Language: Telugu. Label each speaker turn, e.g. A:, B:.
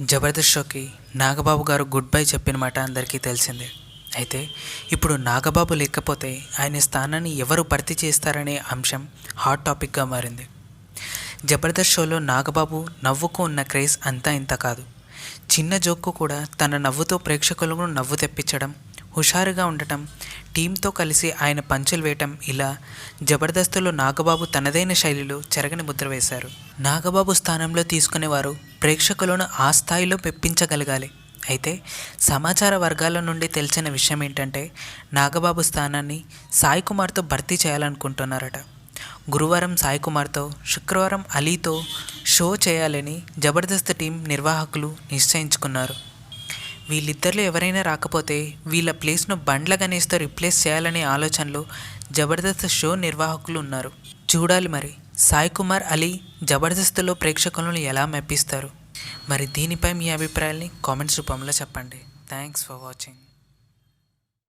A: జబర్దస్త్ షోకి నాగబాబు గారు గుడ్ బై చెప్పిన మాట అందరికీ తెలిసిందే. అయితే ఇప్పుడు నాగబాబు లేకపోతే ఆయన స్థానాన్ని ఎవరు భర్తీ చేస్తారనే అంశం హాట్ టాపిక్గా మారింది. జబర్దస్త్ షోలో నాగబాబు నవ్వుకు ఉన్న క్రేజ్ అంతా ఇంత కాదు. చిన్న జోక్కు కూడా తన నవ్వుతో ప్రేక్షకులను నవ్వు తెప్పించడం హుషారుగా ఉండటం టీంతో కలిసి ఆయన పంచులు వేయటం ఇలా జబర్దస్త్లో నాగబాబు తనదైన శైలిలో చెరగని ముద్ర వేశారు. నాగబాబు స్థానంలో తీసుకునేవారు ప్రేక్షకులను ఆ స్థాయిలో మెప్పించగలగాలి అయితే సమాచార వర్గాల నుండి తెలిసిన విషయం ఏంటంటే నాగబాబు స్థానాన్ని సాయి కుమార్తో భర్తీ చేయాలనుకుంటున్నారట. గురువారం సాయి కుమార్తో శుక్రవారం అలీతో షో చేయాలని జబర్దస్త్ టీం నిర్వాహకులు నిశ్చయించుకున్నారు. వీళ్ళిద్దరిలో ఎవరైనా రాకపోతే వీళ్ళ ప్లేస్ను బండ్ల గణేష్తో రిప్లేస్ చేయాలనే ఆలోచనలో జబర్దస్త్ షో నిర్వాహకులు ఉన్నారు. చూడాలి మరి సాయి కుమార్ అలీ జబర్దస్త్లో ప్రేక్షకులను ఎలా మెప్పిస్తారు? మరి దీనిపై మీ అభిప్రాయాల్ని కామెంట్స్ రూపంలో చెప్పండి. Thanks for watching.